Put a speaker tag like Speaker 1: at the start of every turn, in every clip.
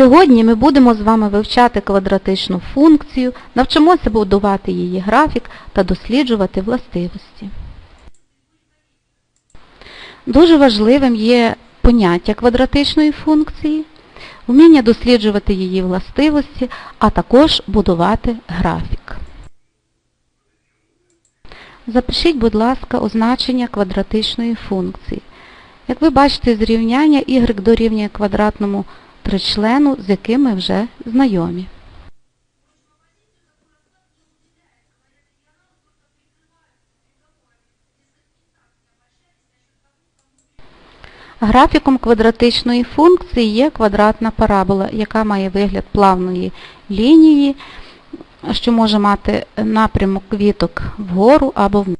Speaker 1: Сьогодні ми будемо з вами вивчати квадратичну функцію, навчимося будувати її графік та досліджувати властивості. Дуже важливим є поняття квадратичної функції, вміння досліджувати її властивості, а також будувати графік. Запишіть, будь ласка, означення квадратичної функції. Як ви бачите з рівняння y дорівнює квадратному тричлену, з яким ми вже знайомі. Графіком квадратичної функції є квадратна парабола, яка має вигляд плавної лінії, що може мати напрямок віток вгору або вниз.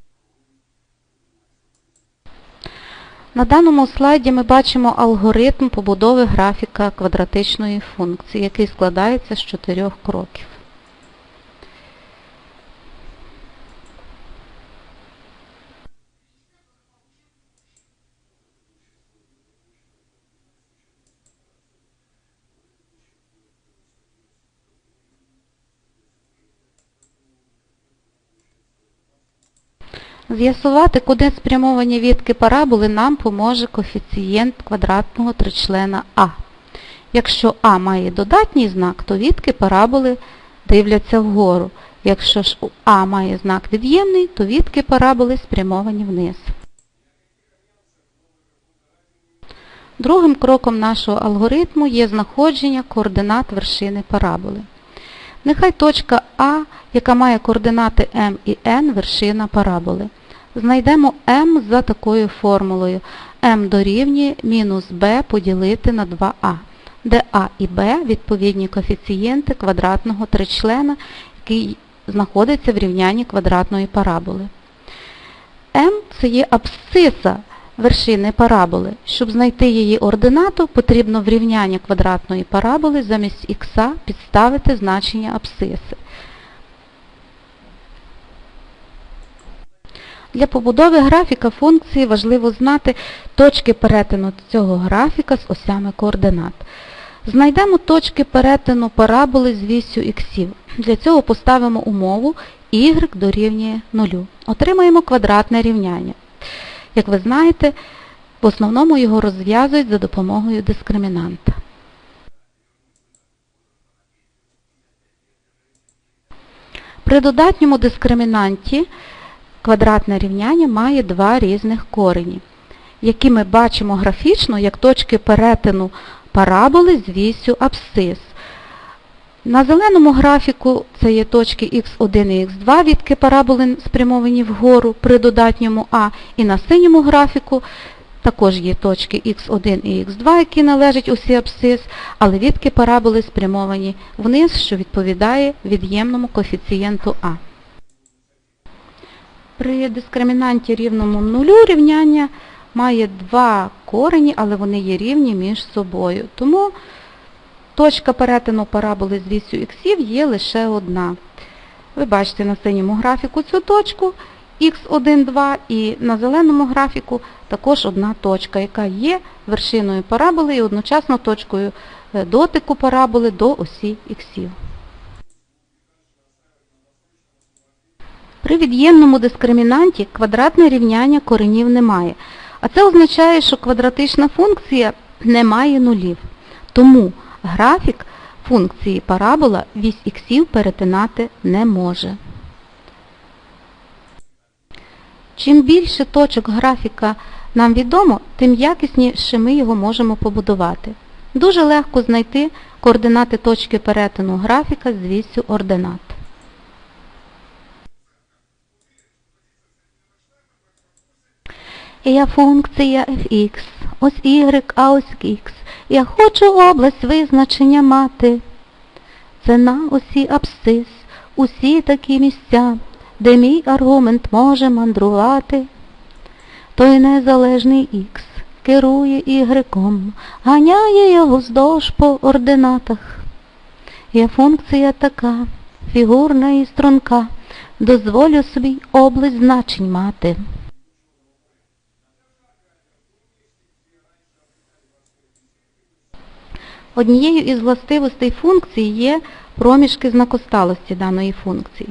Speaker 1: На даному слайді ми бачимо алгоритм побудови графіка квадратичної функції, який складається з чотирьох кроків. З'ясувати, куди спрямовані відки параболи, нам поможе коефіцієнт квадратного тричлена А. Якщо А має додатній знак, то відки параболи дивляться вгору. Якщо ж А має знак від'ємний, то відки параболи спрямовані вниз. Другим кроком нашого алгоритму є знаходження координат вершини параболи. Нехай точка А, яка має координати m і n, вершина параболи. Знайдемо m за такою формулою. m дорівнює мінус b поділити на 2a, де a і b відповідні коефіцієнти квадратного тричлена, який знаходиться в рівнянні квадратної параболи. m це є абсциса вершини параболи. Щоб знайти її ординату, потрібно в рівнянні квадратної параболи замість х підставити значення абсциси. Для побудови графіка функції важливо знати точки перетину цього графіка з осями координат. Знайдемо точки перетину параболи з вісю х. Для цього поставимо умову y дорівнює 0. Отримаємо квадратне рівняння. Як ви знаєте, в основному його розв'язують за допомогою дискримінанта. При додатньому дискримінанті квадратне рівняння має два різних корені, які ми бачимо графічно як точки перетину параболи з вісю абсцис. На зеленому графіку це є точки х1 і х2, відки параболи спрямовані вгору при додатньому А, і на синьому графіку також є точки х1 і х2, які належать усі абсцис, але відки параболи спрямовані вниз, що відповідає від'ємному коефіцієнту А. При дискримінанті рівному нулю рівняння має два корені, але вони є рівні між собою. Тому точка перетину параболи з вісю х є лише одна. Ви бачите на синьому графіку цю точку х1, 2 і на зеленому графіку також одна точка, яка є вершиною параболи і одночасно точкою е, дотику параболи до осі х. При від'ємному дискримінанті квадратне рівняння коренів немає. А це означає, що квадратична функція не має нулів. Тому графік функції парабола вісь х перетинати не може. Чим більше точок графіка нам відомо, тим якісніше ми його можемо побудувати. Дуже легко знайти координати точки перетину графіка з вісю ординат. Я функція fx, ось y, а ось x. Я хочу область визначення мати. Це на осі абсцис, усі такі місця, де мій аргумент може мандрувати. Той незалежний х керує y, ганяє його вздовж по ординатах. Я функція така, фігурна і струнка, дозволю собі область значень мати. Однією із властивостей функції є проміжки знакосталості даної функції.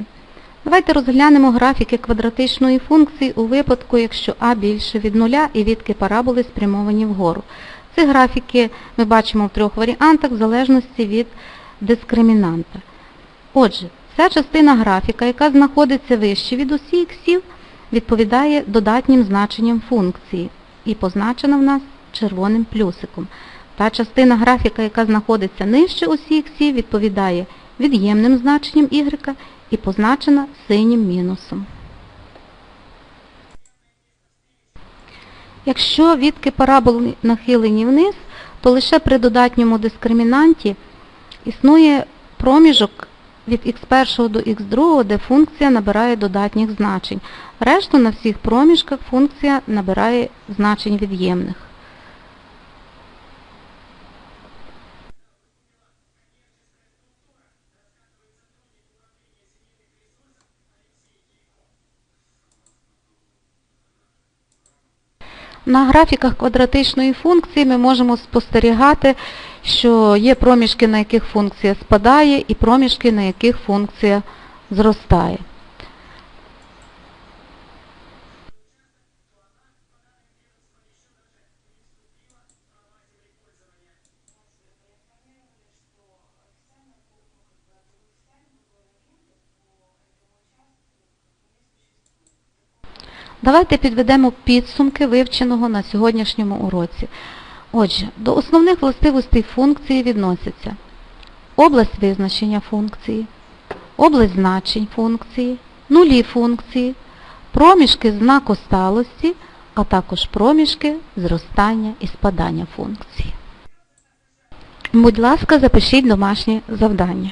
Speaker 1: Давайте розглянемо графіки квадратичної функції у випадку, якщо а більше від нуля і відки параболи спрямовані вгору. Ці графіки ми бачимо в трьох варіантах в залежності від дискримінанта. Отже, ця частина графіка, яка знаходиться вище від осі іксів, відповідає додатнім значенням функції і позначена в нас червоним плюсиком. Та частина графіка, яка знаходиться нижче осі іксів, відповідає від'ємним значенням y і позначена синім мінусом. Якщо відки параболи нахилені вниз, то лише при додатньому дискримінанті існує проміжок від x1 до x2, де функція набирає додатніх значень. Решту на всіх проміжках функція набирає значень від'ємних. На графіках квадратичної функції ми можемо спостерігати, що є проміжки, на яких функція спадає, і проміжки, на яких функція зростає. Давайте підведемо підсумки вивченого на сьогоднішньому уроці. Отже, до основних властивостей функції відносяться область визначення функції, область значень функції, нулі функції, проміжки знакосталості, а також проміжки зростання і спадання функції. Будь ласка, запишіть домашнє завдання.